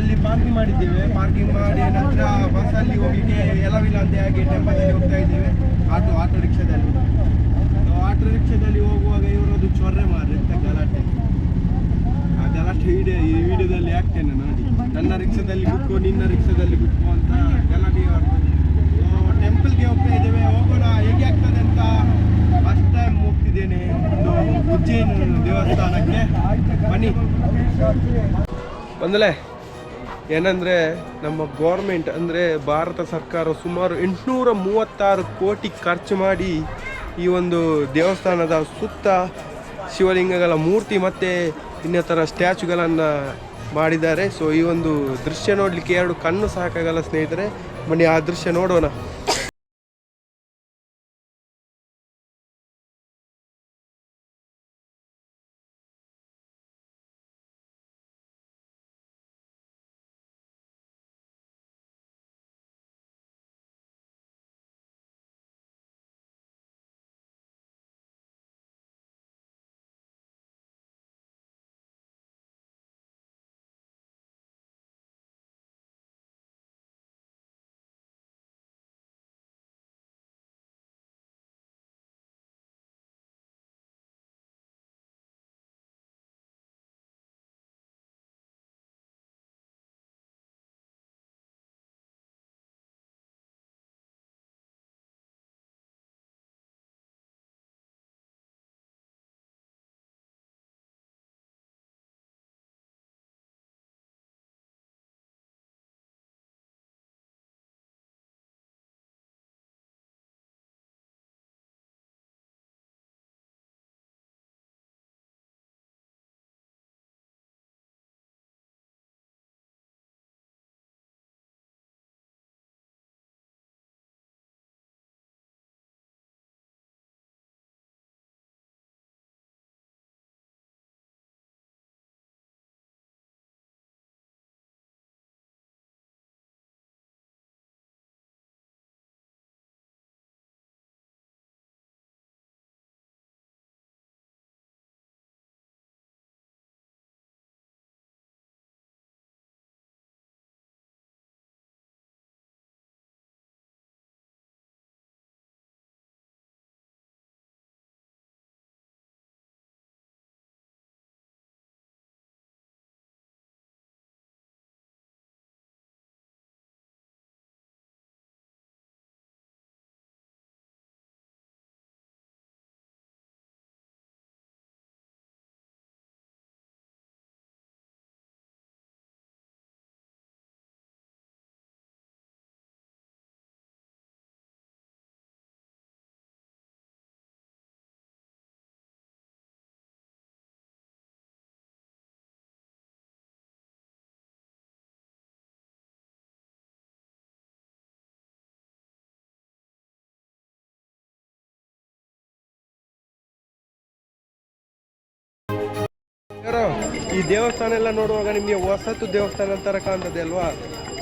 ಅಲ್ಲಿ ಪಾರ್ಕಿಂಗ್ ಮಾಡಿದ್ದೇವೆ. ಪಾರ್ಕಿಂಗ್ ಮಾಡಿ ನಂತರ ಬಸ್ಸಲ್ಲಿ ಹೋಗಿ ಎಲ್ಲವಿಲ್ಲ ಅಂತ ಹಾಗೆ ಟೆಂಪಲಲ್ಲಿ ಹೋಗ್ತಾ ಇದ್ದೇವೆ. ಆಟೋ ಆಟೋ ರಿಕ್ಷಾದಲ್ಲಿ. ಆಟೋ ರಿಕ್ಷಾದಲ್ಲಿ ಹೋಗುವಾಗ ಇವರದು ಚೊರ್ರೆ ಮಾರ್ರೆ ಅಂತ ಗಲಾಟೆ. ಆ ಗಲಾಟೆ ವಿಡಿಯೋ ಈ ವಿಡಿಯೋದಲ್ಲಿ ಹಾಕ್ತೇನೆ ನೋಡಿ ನನ್ನ ರಿಕ್ಷಾದಲ್ಲಿ ಕುತ್ಕೋ ನಿನ್ನ ರಿಕ್ಷಾದಲ್ಲಿ ಕುತ್ಕೋ ಅಂತ ಗಲಾಟೆ ಟೆಂಪಲ್ಗೆ ಹೋಗ್ತಾ ಇದ್ದೇವೆ. ಹೋಗೋಣ, ಹೇಗೆ ಆಗ್ತದೆ ಅಂತ ಫಸ್ಟ್ ಟೈಮ್ ಹೋಗ್ತಿದ್ದೇನೆ ಒಂದು ಉಜ್ಜಯಿನ ದೇವಸ್ಥಾನಕ್ಕೆ. ಬನ್ನಿ. ಬಂದಲೇ ಏನಂದರೆ ನಮ್ಮ ಗೋರ್ಮೆಂಟ್ ಅಂದರೆ ಭಾರತ ಸರ್ಕಾರ ಸುಮಾರು ಎಂಟುನೂರ ಮೂವತ್ತಾರು ಕೋಟಿ ಖರ್ಚು ಮಾಡಿ ಈ ಒಂದು ದೇವಸ್ಥಾನದ ಸುತ್ತ ಶಿವಲಿಂಗಗಳ ಮೂರ್ತಿ ಮತ್ತು ಇನ್ನಿತರ ಸ್ಟ್ಯಾಚುಗಳನ್ನು ಮಾಡಿದ್ದಾರೆ. ಸೊ ಈ ಒಂದು ದೃಶ್ಯ ನೋಡಲಿಕ್ಕೆ ಎರಡು ಕಣ್ಣು ಸಾಕಾಗಲ್ಲ ಸ್ನೇಹಿತರೆ. ಬನ್ನಿ ಆ ದೃಶ್ಯ ನೋಡೋಣ. ಈ ದೇವಸ್ಥಾನ ಎಲ್ಲ ನೋಡುವಾಗ ನಿಮಗೆ ಹೊಸತು ದೇವಸ್ಥಾನ ಥರ ಕಾಣ್ತದೆ ಅಲ್ವಾ?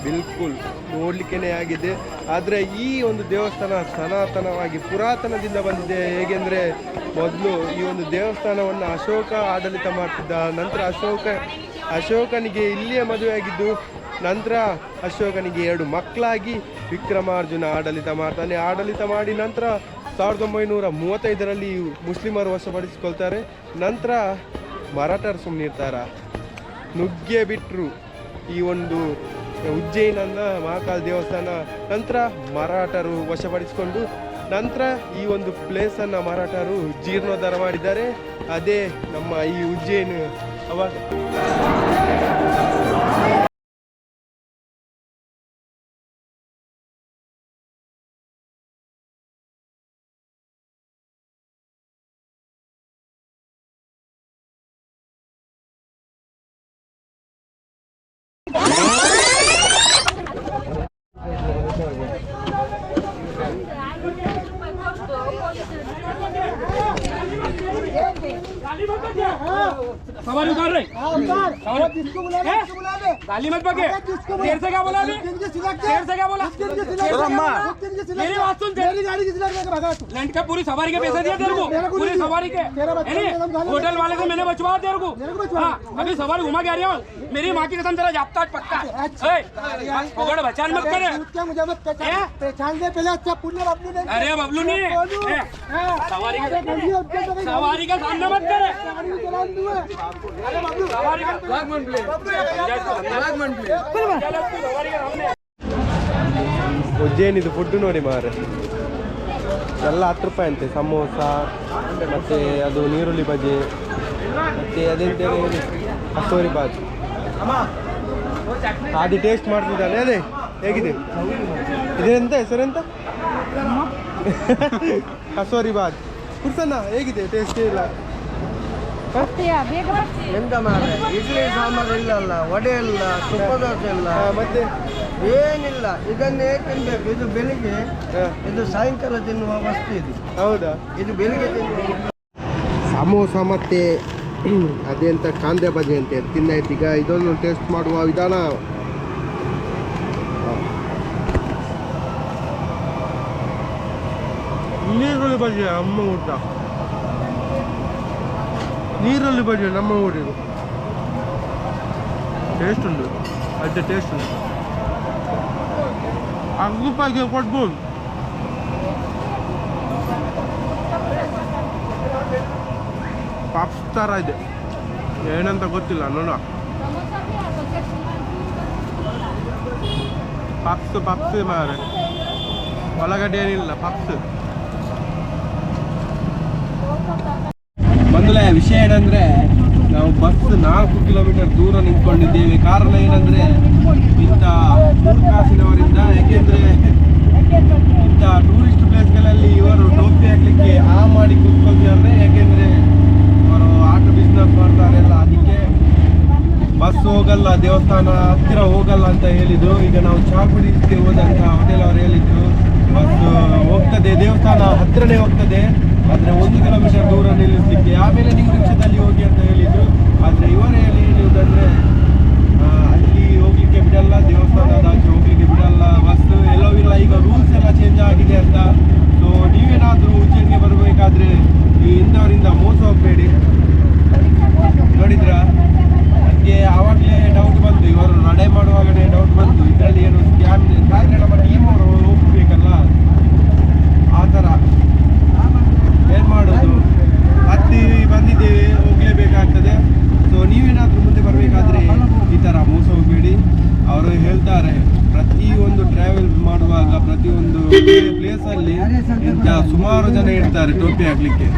ಬಿಲ್ಕುಲ್ ನೋಡ್ಲಿಕ್ಕೇನೆ ಆಗಿದೆ. ಆದರೆ ಈ ಒಂದು ದೇವಸ್ಥಾನ ಸನಾತನವಾಗಿ ಪುರಾತನದಿಂದ ಬಂದಿದೆ. ಹೇಗೆಂದರೆ ಮೊದಲು ಈ ಒಂದು ದೇವಸ್ಥಾನವನ್ನು ಅಶೋಕ ಆಡಳಿತ ಮಾಡ್ತಿದ್ದ. ನಂತರ ಅಶೋಕ, ಅಶೋಕನಿಗೆ ಇಲ್ಲಿಯೇ ಮದುವೆಯಾಗಿದ್ದು ನಂತರ ಅಶೋಕನಿಗೆ ಎರಡು ಮಕ್ಕಳಾಗಿ ವಿಕ್ರಮಾರ್ಜುನ ಆಡಳಿತ ಮಾಡ್ತಾನೆ. ಆಡಳಿತ ಮಾಡಿ ನಂತರ ಸಾವಿರದ ಒಂಬೈನೂರ ಮೂವತ್ತೈದರಲ್ಲಿ ಮುಸ್ಲಿಮರು ವಶಪಡಿಸಿಕೊಳ್ತಾರೆ. ನಂತರ ಮರಾಠರು ಸುಮ್ಮನಿರ್ತಾರ ನುಗ್ಗೆ ಬಿಟ್ಟರು ಈ ಒಂದು ಉಜ್ಜಯಿನನ್ನ ಮಹಾಕಾಲ ದೇವಸ್ಥಾನ. ನಂತರ ಮರಾಠರು ವಶಪಡಿಸಿಕೊಂಡು ನಂತರ ಈ ಒಂದು ಪ್ಲೇಸನ್ನು ಮರಾಠರು ಜೀರ್ಣೋದ್ಧಾರ ಮಾಡಿದ್ದಾರೆ. ಅದೇ ನಮ್ಮ ಈ ಉಜ್ಜಯಿನ ಅವಾಗ. Thank you. सवारी उतार रहे हाँ उतार। और- बुला ले इसको बुला ले गाली मत बके देर से क्या बोला अभी? देर से क्या बोला? मेरी बात सुन मेरी गाड़ी किस लड़के का भगा तू। लंच का पूरी सवारी के पैसे दिए तेरे को। पूरी सवारी के। तेरा है होटल वाले को मैंने बचवा तेरे को। मेरे को। हाँ, अभी सवारी घुमा के आ रही हूँ। मेरी माँ की कसम तेरा जापता पक्का। अच्छा। पकड़ बचान मत करे क्या मुझे मत पहचान। हैं? दे पहले अच्छा पुण्य अरे बबलू नहीं। हाँ। सवारी अरे का गंदी अब्दुल तो भाई सवारी ಅವರಿಗೆ ಸಣ್ಣ ಮಾಡ್ತಾರೆ ಉಜ್ಜೇನಿದು ಫುಡ್ ನೋಡಿ ಮಾರೆ ಎಲ್ಲ ಹತ್ತು ರೂಪಾಯಿ ಅಂತೆ, ಸಮೋಸ, ಮತ್ತೆ ಅದು ನೀರುಳ್ಳಿ ಬಜೆ ಮತ್ತೆ ಅದೇ ಕಸೂರಿ ಬಾಜ್. ಅದು ಟೇಸ್ಟ್ ಮಾಡ್ತಿದ್ದಾನೆ, ಅದೇ, ಹೇಗಿದೆ? ಇದೆಂತ, ಹೆಸರೆಂತ? ಕಸೋರಿ ಬಾಜ್. ಕುರ್ಸನ್ನ ಹೇಗಿದೆ ಟೇಸ್ಟ್ ಇಲ್ಲ ಎಂತ ಮಾರೆ ಇಡ್ಲಿ ಸಾಂಬಾರು ಇಲ್ಲಲ್ಲ ವಡೆ ಇಲ್ಲ ತುಪ್ಪ ದೋಸೆ ಇಲ್ಲ. ಮತ್ತೆ? ಏನಿಲ್ಲ ಇದನ್ನೇ ತಿನ್ಬೇಕು. ಇದು ಬೆಳಿಗ್ಗೆ ಇದು ಸಾಯಂಕಾಲ ತಿನ್ನುವ ವಸ್ತು ಇದು. ಹೌದಾ? ಇದು ಬೆಳಿಗ್ಗೆ ತಿನ್ನುವ ಸಮೋಸ ಮತ್ತು ಅದೆಂತ ಕಾಂದೆ ಬಜೆ ಅಂತ ತಿನ್ನಾಯ್ತು ಈಗ ಇದೊಂದು ಟೇಸ್ಟ್ ಮಾಡುವ ವಿಧಾನ. ನೀರುಳ್ಳಿ ಬಜೆ ಅಮ್ಮ ಊಟ. ನೀರುಳ್ಳಿ ಬಜೆ ನಮ್ಮ ಊರಿಗೆ. ಟೇಸ್ಟ್ ಉಂಟು. ಅದೇ ಟೇಸ್ಟ್ ಉಂಟು. ಅಗ್ಗುಪಾಗೆ ಕೊಡ್ಬೋದು. ಪಪ್ಸ್ ಥರ ಇದೆ. ಏನಂತ ಗೊತ್ತಿಲ್ಲ ನೋಡ ಪಪ್ಸ್ ಪಪ್ಸ್ ಮಾರೆ ಒಳಗಡೆ ಏನಿಲ್ಲ ಪಪ್ಸ್ ಬಂಧುಲೆ ವಿಷಯ ಏನಂದ್ರೆ, ನಾವು ಬಸ್ ನಾಲ್ಕು ಕಿಲೋಮೀಟರ್ ದೂರ ನಿಂತ್ಕೊಂಡಿದ್ದೇವೆ. ಕಾರಣ ಏನಂದ್ರೆ, ಇಂಥ ಮೂರು ಕಾಸಿನವರಿಂದ ಯಾಕೆಂದ್ರೆ ಇಂಥ ಟೂರಿಸ್ಟ್ ಪ್ಲೇಸ್ಗಳಲ್ಲಿ ಇವರು ಟೋಪಿ ಹಾಕ್ಲಿಕ್ಕೆ ಆ ಮಾಡಿ ಕೂತ್ಕೊಳ್ತಾರೆ ಯಾಕೆಂದ್ರೆ ಅವರು ಆಟೋ ಬಿಸ್ನೆಸ್ ಮಾಡ್ತಾರೆಲ್ಲ ಅದಕ್ಕೆ ಬಸ್ ಹೋಗಲ್ಲ, ದೇವಸ್ಥಾನ ಹತ್ತಿರ ಹೋಗಲ್ಲ ಅಂತ ಹೇಳಿದ್ರು. ಈಗ ನಾವು ಚಾ ಹೋದಂಥ ಹೋಟೆಲ್ ಅವರು ಹೇಳಿದ್ರು ಬಸ್ ಹೋಗ್ತದೆ, ದೇವಸ್ಥಾನ ಹತ್ತಿರನೇ ಹೋಗ್ತದೆ. ಆದ್ರೆ ಒಂದು ಕಿಲೋಮೀಟರ್ ದೂರ ನಿಲ್ಲಿಸ್ಲಿಕ್ಕೆ, ಆಮೇಲೆ ನೀವು ರಿಕ್ಷಾದಲ್ಲಿ ಹೋಗಿ ಅಂತ ಹೇಳಿದ್ರು. ಆದ್ರೆ ಇವರೇ ಹೇಳಿ ಹೇಳುವುದಂದ್ರೆ ಅಲ್ಲಿ ಹೋಗ್ಲಿಕ್ಕೆ ಬಿಡಲ್ಲ ದೇವಸ್ಥಾನದ ಆಚೆ ಹೋಗ್ಲಿಕ್ಕೆ ಬಿಡಲ್ಲ, ಬಸ್ ಎಲ್ಲೋ ಇಲ್ಲ, ಈಗ ರೂಲ್ಸ್ ಎಲ್ಲ ಚೇಂಜ್ ಆಗಿದೆ ಅಂತ. ಸೊ ನೀವೇನಾದ್ರೂ ಉಜ್ಜಯಿನಿಗೆ ಬರಬೇಕಾದ್ರೆ ಈ ಇಂಥವರಿಂದ ಮೋಸ ಹೋಗಬೇಡಿ ನೋಡಿದ್ರಾ ನನಗೆ ಆವಾಗಲೇ ಡೌಟ್ ಬಂತು ಇವರು ನಡೆ ಮಾಡುವಾಗಲೇ ಡೌಟ್ ಬಂತು ಇದರಲ್ಲಿ ಏನು ಸ್ಕ್ಯಾಮ್ ಇದೆ ಆದರೆ ನಮ್ಮ ಟೀಮ್ ಅವರು ಹೋಗ್ಬೇಕಲ್ಲ ಆ ಥರ ಏನು ಮಾಡೋದು ಹತ್ತಿ ಬಂದಿದ್ದೇವೆ ಹೋಗಲೇಬೇಕಾಗ್ತದೆ ಸೊ ನೀವೇನಾದರೂ ಮುಂದೆ ಬರಬೇಕಾದ್ರೆ ಈ ಥರ ಮೋಸ ಹೋಗಬೇಡಿ ಅವರು ಹೇಳ್ತಾರೆ ಪ್ರತಿಯೊಂದು ಟ್ರಾವೆಲ್ ಮಾಡುವಾಗ ಪ್ರತಿಯೊಂದು ಜನ ಟೋಪಿ ಹಾಕ್ಲಿಕ್ಕೆ.